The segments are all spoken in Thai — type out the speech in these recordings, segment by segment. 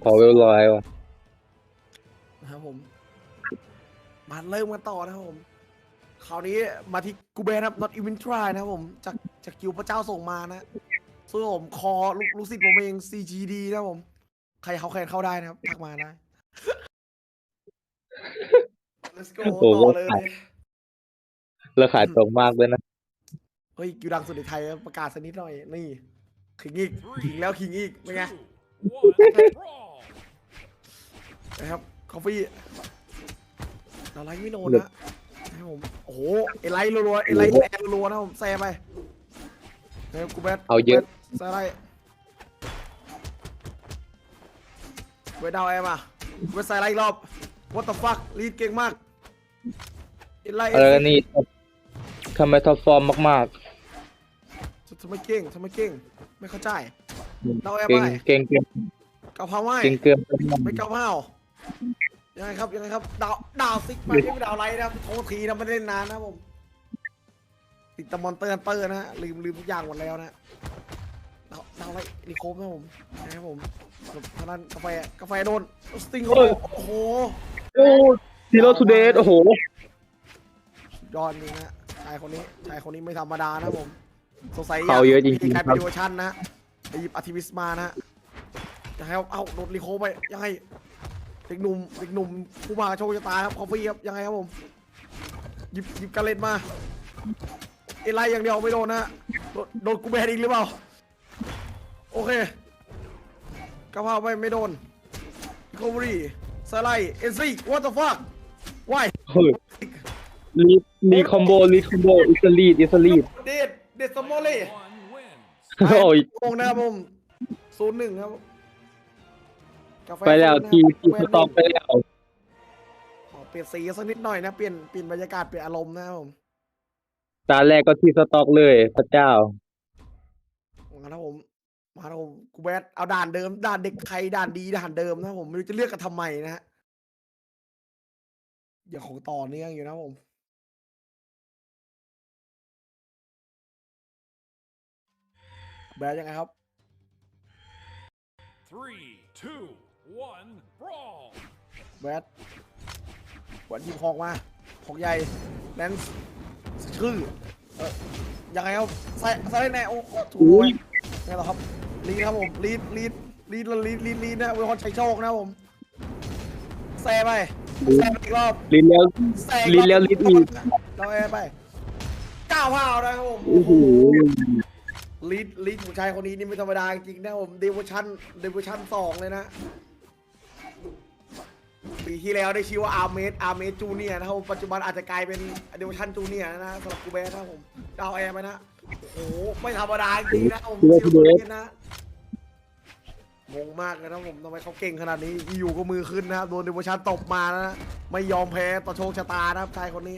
ขอเวลลอยว่ะนะครับผม มาเริ่มกันต่อนะครับผม คราวนี้มาที่กูเบนครับ not even try นะครับผม จากจากกิวพระเจ้าส่งมานะซึ่งผมคอลูกลูกศิษย์ผมเอง CGD นะครับผม ใครเขาแคนเข้าได้นะครับ ทักมาได้ let's go ต่อเลย แล้วขายตรงมากเลยนะ เฮ้ยกิวดังสุดในไทยประกาศสักนิดหน่อย นี่ ขิงอีก ขิงแล้วขิงอีก เป็นไง นะครับคอฟฟี่เราไลท์ไม่โดนนะนะครับผมโอ้โหเอไลท์รัวๆเอไลท์แอร์รัวๆนะผมแซ่ไปนะครับกูแบทเอาเยอะ แซ่ไรเวทดาวแอร์มาเวทใส่ไรอีกรอบ what the fuck ลีดเก่งมากเอไลท์เออนี่ทำไมท็อปฟอร์มมาก ทำไมเก่งทำไมเก่ง ไม่เข้าใจ ๆดาวแอร์เก่งไปเก่งเก่งเกาพาไม่เก่งเกินไม่เกาเผายังไงครับยังไงครับ ดาวดาวซิกไปไม่ดาวไลท์นะครับโทษทีนะไม่ได้เล่นนานนะครับผมติดแตะมอนเตอร์ฮันเตอร์นะฮะลืมลืมทุกอย่างหมดแล้วนะดาวดาวไลท์รีโคฟนะครับผมนะครับผมทางด้านกาแฟกาแฟโดนสติงเขาโอ้โหโอ้ซีโร่ทูเดย์โอ้โหสุดยอดจริงนะชายคนนี้ชายคนนี้ไม่ธรรมดานะครับผมสงสัยเขาเยอะจริงๆกลายครัเป็นบเวอร์ชันนะ ไปหยิบอาร์ทิวิสมานะฮะจะให้เอาเอาโดนรีโคฟไปยังไงเด็กหนุ่มเด็กหนุ่มผู้มาโชคชะตาครับคอฟฟี่ครับยังไงครับผมหยิบหยิบการเล็ตมาเอไลอย่างเดียวไม่โดนนะโดนโดนกูแบนอีกหรือเปล่าโอเคกระเพราไปไม่โดนโคเวอรี่สไลด์เอ็นซี what the fuck why เฮ้ยลีดลีคอมโบลีคอมโบอิสลีดอิสลีดเด็ดเด็ดสมอลเลย โอ้ยโงนะครับผมศูนย์หนึ่งครับกาฟไปแล้วศูนย์ทีนะครับทีสต็อกไปแล้วขอเปลี่ยนสีสักนิดหน่อยนะเปลี่ยนเปลี่ยนบรรยากาศเปลี่ยนอารมณ์นะครับผมตาแรกก็ที่สต็อกเลยพระเจ้ามาครับผมมาครับผมกูแบทเอาด่านเดิม ด่านเด็กไทยด่านดีด่านเดิมนะครับผมไม่รู้จะเลือกกันทำไมนะฮะอย่าของต่อเนื่องอยู่นะครับผม แบทยังไงครับ Three, two, one, brawl! แบทวันยิงหอกมาหอกใหญ่แลนส์ชื่อเออยังไงครับใส่ใส่แน่โอ้โหถูกอุ้ยไงต่อครับลีดครับผมลีดลีดลีดลีดลีดลีดนะเวลคอนชัยโชคนะครับผมแซ่ไปแซ่ไปอีกรอบลีดแล้วแซ่ลีดแล้วลีดอีกเราแอร์ไปก้าวพาวนะครับผมโอ้โห ลีดลีดผู้ชายคนนี้นี่ไม่ธรรมดาจริงนะผมเดเวอร์ชันเดเวอร์ชันสองเลยนะ ปีที่แล้วได้ชื่อว่าอาร์เมสอาร์เมสจูเนียนะครับผมปัจจุบันอาจจะกลายเป็นเดเวอร์ชันจูเนียนะสำหรับกูแบนนะครับผมดาวแอร์ไปนะโอ้โหไม่ธรรมดาจริงนะผมชื่อคนนี้นะงงมากเลยนะผมทำไมเขาเก่งขนาดนี้อยู่ก็มือขึ้นนะครับโดนเดเวอร์ชันตบมานะไม่ยอมแพ้ต่อโชคชะตานะครับชายคนนี้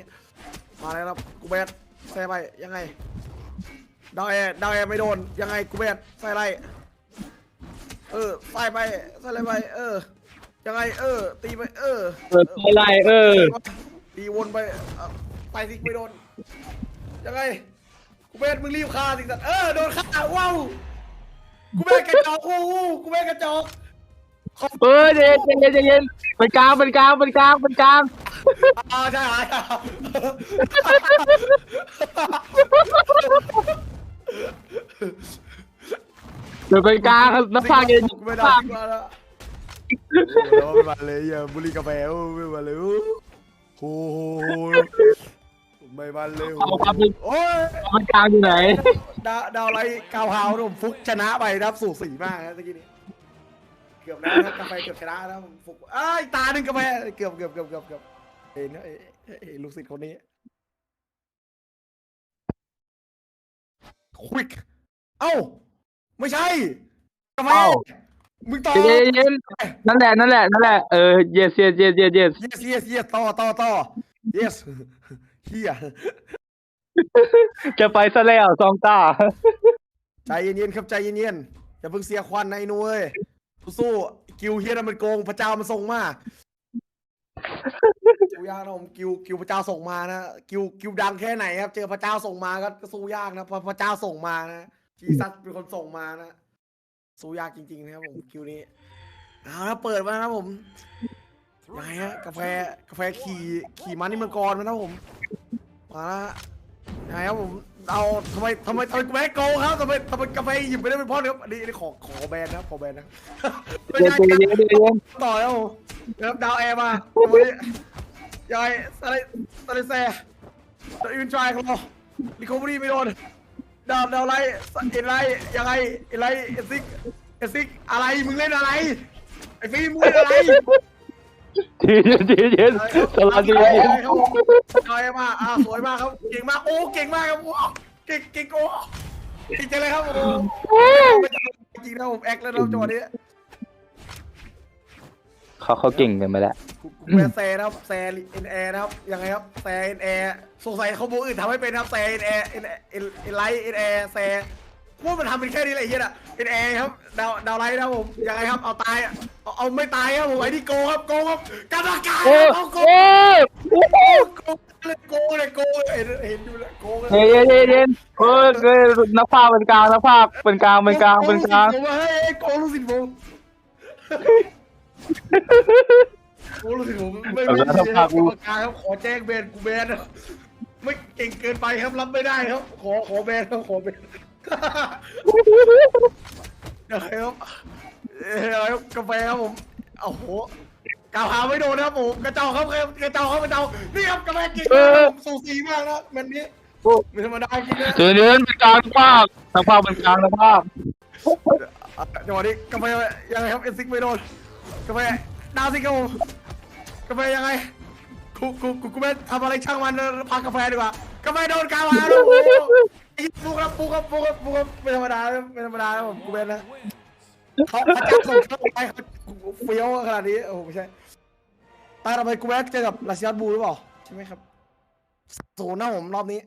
มาแล้วครับกูแบนแซ่ไปยังไง ดาวแอร์ดาวแอร์ไม่โดน ยังไงกูแบนใส่ไร เออใส่ไปใส่อะไรไป เออ ยังไง เออ ตีไป เออ เปิดไฟไล่เออ ตีวนไปเอ่อไปสิไม่โดน ยังไง กูเบนมึงรีบฆ่าสิสัตว์ เออ โดนฆ่าว้าว กูเบนกระจอกโอ้โหกูเบนกระจอก เออเย็นเย็นเย็นเย็นเป็นกลางเป็นกลางเป็นกลางเป็นกลางอ่าใช่ใช่เดี๋ยวเป็นกลางครับน้ำพักเย็นไม่ได้ดีกว่าแล้วมาเลยอย่าบุหรีกาแฟไม่มาเลยโอ้โหไม่มาเลยโอ้ยเป็นกลางอยู่ไหนดาวดาวไรกาวฮาวผมฟุกชนะไปครับสูสีมากนะตะกี้นี้ เกือบแล้วนะกาแฟเกือบชนะนะผมฟุกอ้ยตาหนึ่งกาแฟเกือบเกือบเกือบเกือบเกือบเห็นนะเอ้ยเอ้ลูกศิษย์คนนี้ ควิก เอ้า ไม่ใช่กาแฟมึงต่อ เย็นเย็นนั่นแหละนั่นแหละนั่นแหละเออ yes yes yes yes yes yes yes yes ต่อต่อต่อ yes เฮียจะไปซะแล้วซองตา ใจเย็นๆครับใจเย็นๆอย่าเพิ่งเสียควันนะไอ้นุ้ย สู้ๆกิวเฮียนั่นมันโกงพระเจ้ามันส่งมาสู้ยากนะผมกิวกิวพระเจ้าส่งมานะกิวกิวดังแค่ไหนครับ เจอพระเจ้าส่งมาก็ก็สู้ยากนะเพราะพระเจ้าส่งมานะจีซัสเป็นคนส่งมานะสู้ยากจริงๆนะครับผมคิวนี้เอาละเปิดมานะครับผมยังไงฮะกาแฟกาแฟขี่ขี่มันนี่มังกรมานะครับผมมาละยังไงครับผม เอาทำไมทำไมทำไมกูไม่ให้โกงครับทำไมทำไมกาแฟหยิบไปได้เป็นพ่อเนี่ยครับอันนี้อันนี้ขอขอแบนนะครับขอแบนนะไม่เย็นใช่เย็นครับเย็นเย็นต่อแล้วผมนะครับดาวแอร์มาวันนี้ยังไงอะไรอะไรแซ่ตัวอื่นทรายของเราลิคอมรี่ไม่โดนดาวดาวไลท์เอ็นไลท์ยังไงเอ็นไลท์เอซิกเอซิกอะไรมึงเล่นอะไรไอ้ฟิล์มมึงเล่นอะไร เย็นเย็นเย็นสลัดเย็นเย็นครับผมสวยมากอ่าสวยมากครับ เก่งมาก โอ้ เก่งมากครับโอ้เก่งเก่งโอ้เก่งจังเลยครับโอ้จริงนะผมแอคแล้วนะจังหวะนี้เขาเขาเก่งกันไปแล้วกูแซนะครับแซเอ็นแอร์นะครับ ยังไงครับ แซเอ็นแอร์สงสัยเขาบอกอื่นทำให้เป็นครับ แซเอ็นแอร์เอ็นเอ็นไลท์เอ็นแอร์แซ พวกมันทำเป็นแค่นี้แหละไอ้เหี้ยอะเอ็นแอร์ครับดาวดาวไลท์นะครับผมยังไงครับเอาตายอะเอาเอาไม่ตายครับผมไอ้ที่โกงครับโกงครับกรรมการโอ้เอาโกโอ้งโกงเลยโกงเลยโกงเลยเห็นเห็นอยู่แล้วโกงเลยเย็นเย็นเย็นเออเออนักภาพเป็นกลางนักภาพเป็นกลางเป็นกลางเป็นกลางโอ้ยโกลูกศิษย์ผมโกลูกศิษย์ผมไม่ไม่ดีครับกรรมการครับขอแจ้งเบนกูเบนครับไม่เก่งเกินไปครับรับไม่ได้ครับ ขอขอเบนครับขอเบน เดี๋ยวครับเอ้ยอะไรครับกาแฟครับผมโอ้โหกาวหาไม่โดนนะครับผมกระเจ้าครับกระเจ้าครับกระเจ้านี่ครับกาแฟเก่งมากครับผมสูสีมากนะแมนนี้ไม่ธรรมดาจริงนะเย็นเย็นเป็นกลางนักภาพนักภาพเป็นกลางนักภาพอะจังหวะนี้กาแฟยังไงครับเอ็นซิกไม่โดนกาแฟดาวซิกครับผมกาแฟยังไงกูกูกูกูไม่ทำอะไรช่างมันพักกาแฟดีกว่ากาแฟโดนกาวหาแล้วโอ้โหไอ้ ปูครับปูครับปูครับปูครับเป็นธรรมดาเป็นธรรมดาผมกูเป็นนะเขาอาจารย์ส่งเข้าไปเขาเฟี้ยวขนาดนี้โอ้โหไม่ใช่ตาต่อไปกูแบเจอกับลาซิอัสบูหรือเปล่าใช่ไหมครับศูนย์นะผมรอบนี้